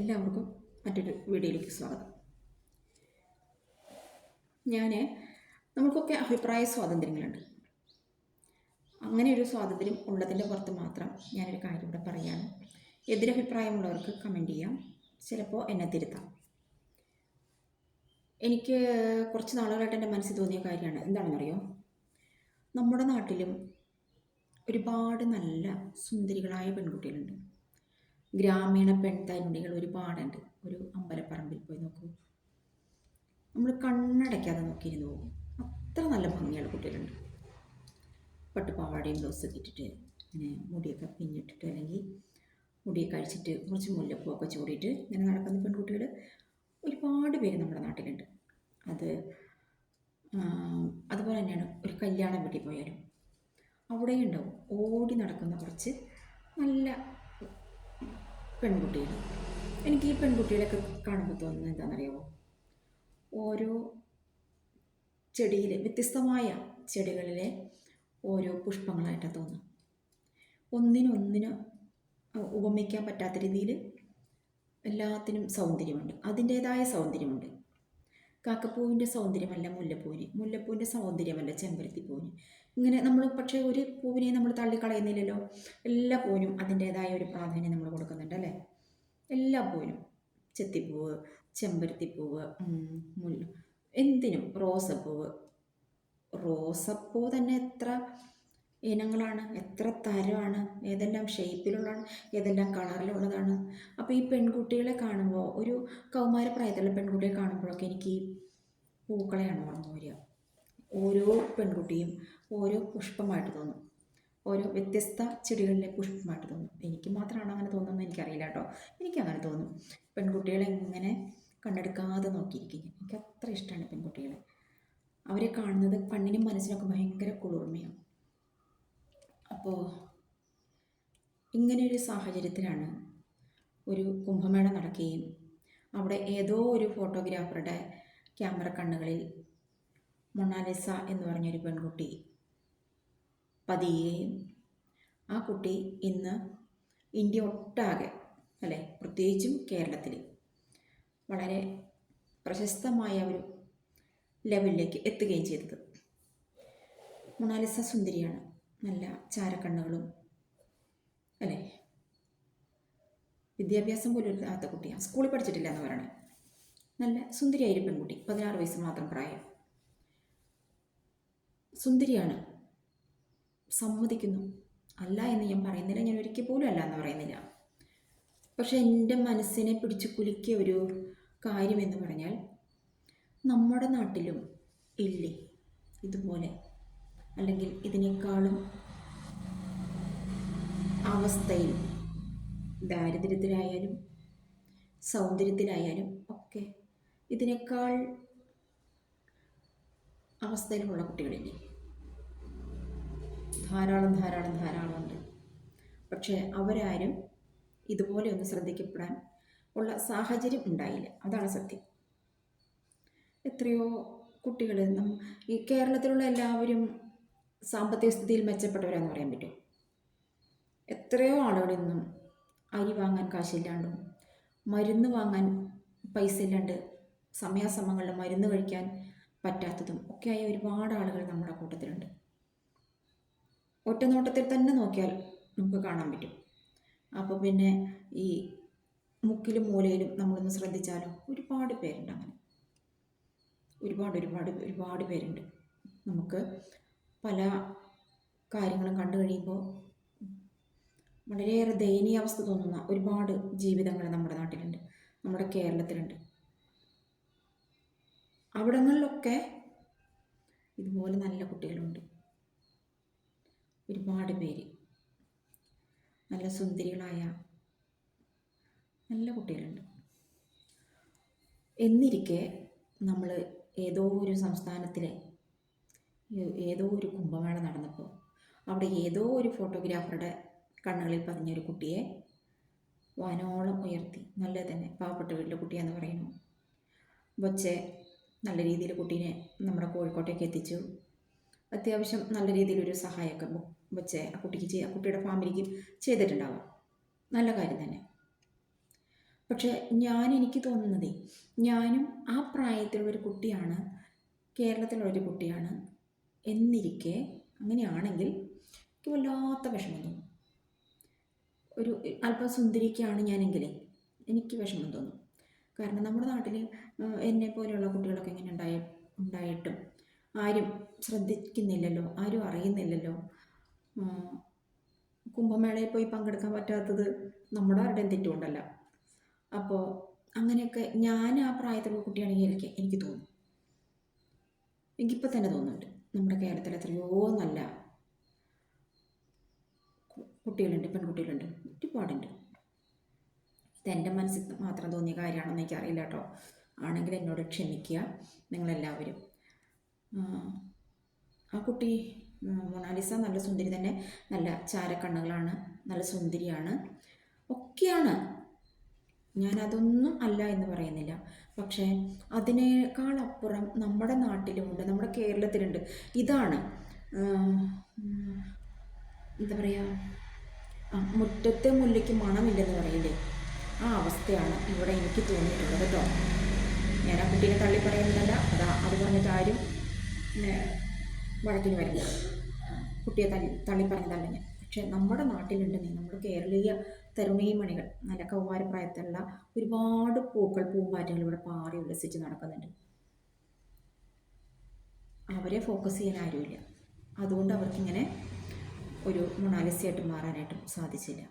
എല്ലാവർക്കും മറ്റൊരു വീഡിയോയിലേക്ക് സ്വാഗതം. ഞാൻ നമുക്കൊക്കെ അഭിപ്രായ സ്വാതന്ത്ര്യങ്ങളുണ്ട്. അങ്ങനെ ഒരു സ്വാതന്ത്ര്യം ഉള്ളതിന്റെ പുറത്ത് മാത്രം ഞാനൊരു കാര്യം ഇവിടെ പറയാണ്. എതിരഭിപ്രായമുള്ളവർക്ക് കമന്റ് ചെയ്യാം. ചിലപ്പോൾ എന്നെ തിരുത്താം. എനിക്ക് കുറച്ച് നാളുകളായിട്ട് എന്റെ മനസ്സിൽ തോന്നിയ കാര്യമാണ്. എന്താണെന്നറിയോ? നമ്മുടെ നാട്ടിലും ഒരുപാട് നല്ല സുന്ദരികളായ പെൺകുട്ടികളുണ്ട്. ഗ്രാമീണ പെൺതരുണികൾ ഒരുപാടുണ്ട്. ഒരു അമ്പലപ്പറമ്പിൽ പോയി നോക്കൂ. നമ്മൾ കണ്ണടയ്ക്കാതെ നോക്കിയിരുന്നു. പോകും അത്ര നല്ല ഭംഗിയുള്ള കുട്ടികളുണ്ട്. പട്ടുപാവാടയും ബ്ലൗസൊക്കെ ഇട്ടിട്ട് ഇങ്ങനെ മുടിയൊക്കെ പിന്നിട്ടിട്ട് അല്ലെങ്കിൽ മുടിയൊക്കെ അഴിച്ചിട്ട് കുറച്ച് മുല്ലപ്പൂവൊക്കെ ചൂടിയിട്ട് ഇങ്ങനെ നടക്കുന്ന പെൺകുട്ടികൾ ഒരുപാട് പേര് നമ്മുടെ നാട്ടിലുണ്ട്. അത് അതുപോലെ തന്നെയാണ് ഒരു കല്യാണം വീട്ടിൽ പോയാലും അവിടെയും ഉണ്ടാവും. ഓടി നടക്കുന്ന കുറച്ച് നല്ല പെൺകുട്ടികൾ എനിക്ക് ഈ പെൺകുട്ടികളൊക്കെ കാണുമ്പോൾ തോന്നുന്നത് എന്താണെന്നറിയാമോ ഓരോ ചെടിയിൽ വ്യത്യസ്തമായ ചെടികളിലെ ഓരോ പുഷ്പങ്ങളായിട്ടാണ് തോന്നുന്നത് ഒന്നിനൊന്നിന് ഉപമിക്കാൻ പറ്റാത്ത രീതിയിൽ എല്ലാത്തിനും സൗന്ദര്യമുണ്ട്. അതിന്റേതായ സൗന്ദര്യമുണ്ട്. കാക്കപ്പൂവിന്റെ സൗന്ദര്യമല്ല മുല്ലപ്പൂവിന് മുല്ലപ്പൂവിന്റെ സൗന്ദര്യമല്ല ചെമ്പരത്തിപ്പൂവിന്. ഇങ്ങനെ നമ്മൾ പക്ഷേ ഒരു പൂവിനെ നമ്മൾ തള്ളിക്കളയുന്നില്ലല്ലോ. എല്ലാ പൂവിനും അതിന്റേതായ ഒരു പ്രാധാന്യം നമ്മൾ കൊടുക്കുന്നുണ്ട് അല്ലേ? എല്ലാ പൂവിനും. ചെത്തിപ്പൂവ് ചെമ്പരത്തിപ്പൂവ് മുല്ല എന്തിനും. റോസപ്പൂവ്. റോസപ്പൂ തന്നെ എത്ര ഇനങ്ങളാണ്. എത്ര തരമാണ്. ഏതെല്ലാം ഷേപ്പിലുള്ളതാണ് ഏതെല്ലാം കളറിലുള്ളതാണ് അപ്പോൾ ഈ പെൺകുട്ടികളെ കാണുമ്പോൾ ഒരു കൗമാരപ്രായത്തിലുള്ള പെൺകുട്ടിയെ കാണുമ്പോഴൊക്കെ എനിക്ക് പൂക്കളെയാണ് ഓർമ്മ വരിക. ഓരോ പെൺകുട്ടിയും ഓരോ പുഷ്പമായിട്ട് തോന്നും. ഓരോ വ്യത്യസ്ത ചെടികളിലെ പുഷ്പമായിട്ട് തോന്നും. എനിക്ക് മാത്രമാണ് അങ്ങനെ തോന്നുന്നത് എനിക്കറിയില്ല കേട്ടോ. എനിക്കങ്ങനെ തോന്നും. പെൺകുട്ടികളെ എങ്ങനെ കണ്ടെടുക്കാതെ നോക്കിയിരിക്കും എനിക്ക് അത്ര ഇഷ്ടമാണ് പെൺകുട്ടികളെ. അവരെ കാണുന്നത് കണ്ണിനും മനസ്സിനൊക്കെ ഭയങ്കര കുളിർമയാണ്. അപ്പോൾ ഇങ്ങനെയൊരു സാഹചര്യത്തിലാണ് ഒരു കുംഭമേള നടക്കുകയും അവിടെ ഏതോ ഒരു ഫോട്ടോഗ്രാഫറുടെ ക്യാമറ കണ്ണുകളിൽ മൊണാലിസ എന്ന് പറഞ്ഞൊരു പെൺകുട്ടി പതിയുകയും ആ കുട്ടി ഇന്ന് ഇന്ത്യ ഒട്ടാകെ അല്ലേ? പ്രത്യേകിച്ചും കേരളത്തിൽ വളരെ പ്രശസ്തമായ ഒരു ലെവലിലേക്ക് എത്തുകയും ചെയ്തത്. മൊണാലിസ സുന്ദരിയാണ്. നല്ല ചാരക്കണ്ണുകളും അല്ലേ? വിദ്യാഭ്യാസം പോലും ഇല്ലാത്ത കുട്ടിയാണ്. സ്കൂളിൽ പഠിച്ചിട്ടില്ല എന്ന് പറയണേ. നല്ല സുന്ദരിയായി പെൺകുട്ടി പതിനാറ് വയസ്സ് മാത്രം പ്രായം. സുന്ദരിയാണ്. സമ്മതിക്കുന്നു. അല്ല എന്ന് ഞാൻ പറയുന്നില്ല. ഞാൻ ഒരിക്കൽ പോലും അല്ല എന്ന് പറയുന്നില്ല. പക്ഷെ എന്റെ മനസ്സിനെ പിടിച്ച് കുലുക്കിയ ഒരു കാര്യം എന്ന് പറഞ്ഞാൽ നമ്മുടെ നാട്ടിലും ഇല്ലേ? ഇതുപോലെ അല്ലെങ്കിൽ ഇതിനേക്കാളും അവസ്ഥയിൽ ദാരിദ്ര്യത്തിലായാലും സൗന്ദര്യത്തിലായാലും ഒക്കെ ഇതിനേക്കാൾ അവസ്ഥയിലുള്ള കുട്ടികളില്ലേ? ധാരാളം ധാരാളം ധാരാളം ഉണ്ട്. പക്ഷേ അവരാരും ഇതുപോലെ ശ്രദ്ധിക്കപ്പെടാൻ ഉള്ള സാഹചര്യം ഉണ്ടായില്ല. അതാണ് സത്യം. എത്രയോ കുട്ടികൾ ഈ കേരളത്തിലുള്ള എല്ലാവരും സാമ്പത്തിക സ്ഥിതിയിൽ മെച്ചപ്പെട്ടവരാന്ന് പറയാൻ പറ്റും? എത്രയോ ആളുകൾ ഇന്നും അരി വാങ്ങാൻ കാശില്ലാണ്ടും മരുന്ന് വാങ്ങാൻ പൈസ ഇല്ലാണ്ട് സമയാസമയങ്ങളിൽ മരുന്ന് കഴിക്കാൻ പറ്റാത്തതും ഒക്കെയായ ഒരുപാട് ആളുകൾ നമ്മുടെ കൂട്ടത്തിലുണ്ട്. ഒറ്റ നോട്ടത്തിൽ തന്നെ നോക്കിയാൽ നമുക്ക് കാണാൻ പറ്റും. അപ്പോൾ പിന്നെ ഈ മുക്കിലും മൂലയിലും നമ്മളൊന്ന് ശ്രദ്ധിച്ചാലോ? ഒരുപാട് പേരുണ്ട് അങ്ങനെ. ഒരുപാട് ഒരുപാട് ഒരുപാട് പേരുണ്ട്. നമുക്ക് പല കാര്യങ്ങളും കണ്ടു കഴിയുമ്പോൾ വളരെയേറെ ദയനീയാവസ്ഥ തോന്നുന്ന ഒരുപാട് ജീവിതങ്ങൾ നമ്മുടെ നാട്ടിലുണ്ട് നമ്മുടെ കേരളത്തിലുണ്ട്. അവിടങ്ങളിലൊക്കെ ഇതുപോലെ നല്ല കുട്ടികളുണ്ട്. ഒരുപാട് പേര്. നല്ല സുന്ദരികളായ നല്ല കുട്ടികളുണ്ട്. എന്നിരിക്കെ നമ്മൾ ഏതോ ഒരു സംസ്ഥാനത്തിലെ ഏതോ ഒരു കുംഭമേള നടന്നപ്പോൾ അവിടെ ഏതോ ഒരു ഫോട്ടോഗ്രാഫറുടെ കണ്ണുകളിൽ പതിഞ്ഞൊരു കുട്ടിയെ വാനോളം ഉയർത്തി. നല്ല തന്നെ പാവപ്പെട്ട വീട്ടിലെ കുട്ടിയാന്ന് പറയുന്നു. ബൊച്ചെ നല്ല രീതിയിൽ കുട്ടീനെ നമ്മുടെ കോഴിക്കോട്ടേക്ക് എത്തിച്ചു. അത്യാവശ്യം നല്ല രീതിയിലൊരു സഹായമൊക്കെ ബൊച്ചെ ആ കുട്ടിക്ക് ആ കുട്ടിയുടെ ഫാമിലിക്ക് ചെയ്തിട്ടുണ്ടാവാം. നല്ല കാര്യം തന്നെ. പക്ഷേ ഞാൻ എനിക്ക് തോന്നുന്നതേ ഞാനും ആ പ്രായത്തിലുള്ള ഒരു കുട്ടിയാണ് കേരളത്തിലുള്ള ഒരു കുട്ടിയാണ് എന്നിരിക്കെ അങ്ങനെയാണെങ്കിൽ എനിക്ക് വല്ലാത്ത വിഷമം തോന്നും. ഒരു അല്പം സുന്ദരിക്കാണ് ഞാനെങ്കിലേ എനിക്ക് വിഷമം തോന്നും. കാരണം നമ്മുടെ നാട്ടിൽ എന്നെ പോലെയുള്ള കുട്ടികളൊക്കെ ഇങ്ങനെ ഉണ്ടായി ഉണ്ടായിട്ടും ആരും ശ്രദ്ധിക്കുന്നില്ലല്ലോ ആരും അറിയുന്നില്ലല്ലോ. കുംഭമേളയിൽ പോയി പങ്കെടുക്കാൻ പറ്റാത്തത് നമ്മുടെ ആരുടെയും തെറ്റുകൊണ്ടല്ല. അപ്പോൾ അങ്ങനെയൊക്കെ ഞാൻ ആ പ്രായത്തിലുള്ള കുട്ടിയാണെങ്കിൽ എനിക്ക് എനിക്ക് തോന്നും. എനിക്കിപ്പോൾ തന്നെ തോന്നുന്നുണ്ട്. നമ്മുടെ കേരളത്തിൽ എത്രയോ നല്ല കുട്ടികളുണ്ട് പെൺകുട്ടികളുണ്ട്. ഒരുപാടുണ്ട്. ഇതെന്റെ മനസ്സിൽ മാത്രം തോന്നിയ കാര്യമാണെന്ന് എനിക്കറിയില്ല കേട്ടോ. ആണെങ്കിൽ എന്നോട് ക്ഷമിക്കുക നിങ്ങളെല്ലാവരും. ആ, കുട്ടി മൊണാലിസ നല്ല സുന്ദരി തന്നെ. നല്ല ചാരക്കണ്ണുകളാണ് നല്ല സുന്ദരിയാണ്. ഒക്കെയാണ് ഞാനതൊന്നും അല്ല എന്ന് പറയുന്നില്ല. പക്ഷേ അതിനേക്കാളപ്പുറം നമ്മുടെ നാട്ടിലുമുണ്ട് നമ്മുടെ കേരളത്തിലുണ്ട്. ഇതാണ് എന്താ പറയുക മുറ്റത്തെ മുല്ലയ്ക്ക് മണമില്ലെന്ന് പറയില്ലേ? ആ അവസ്ഥയാണ് ഇവിടെ എനിക്ക് തോന്നിയിട്ടുള്ളത് കേട്ടോ ഞാൻ ആ കുട്ടീനെ തള്ളി പറയുന്നതല്ല അതാ അത് പറഞ്ഞിട്ട് ആരും വഴക്കിന് വരില്ല. കുട്ടിയെ തള്ളി തള്ളി പറഞ്ഞതല്ല ഞാൻ. പക്ഷേ നമ്മുടെ നാട്ടിലുണ്ട് നീ നമ്മുടെ കേരളീയ തരുണീമണികൾ നല്ല കൗമാരപ്രായത്തിലുള്ള ഒരുപാട് പൂക്കൾ പൂമ്പാറ്റകൾ ഇവിടെ പാറി ഉല്ലസിച്ച് നടക്കുന്നുണ്ട്. അവരെ ഫോക്കസ് ചെയ്യാൻ ആരുമില്ല. അതുകൊണ്ട് അവർക്കിങ്ങനെ ഒരു മൊണാലിസയായിട്ട് മാറാനായിട്ടും സാധിച്ചില്ല.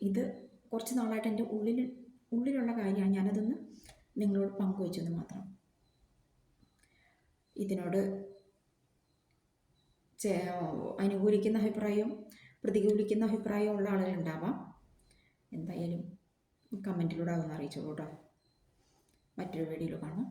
ഇത് കുറച്ച് നാളായിട്ട് എന്റെ ഉള്ളിൽ ഉള്ളിലുള്ള കാര്യമാണ് ഞാനതൊന്ന് നിങ്ങളോട് പങ്കുവച്ചെന്ന് മാത്രം. ഇതിനോട് അനുകൂലിക്കുന്ന അഭിപ്രായവും പ്രതികൂലിക്കുന്ന അഭിപ്രായമുള്ള ആളുകളുണ്ടാവാം എന്തായാലും കമന്റിലൂടെ അതൊന്ന് അറിയിച്ചോളൂ കേട്ടോ മറ്റൊരു വീഡിയോയിൽ കാണാം.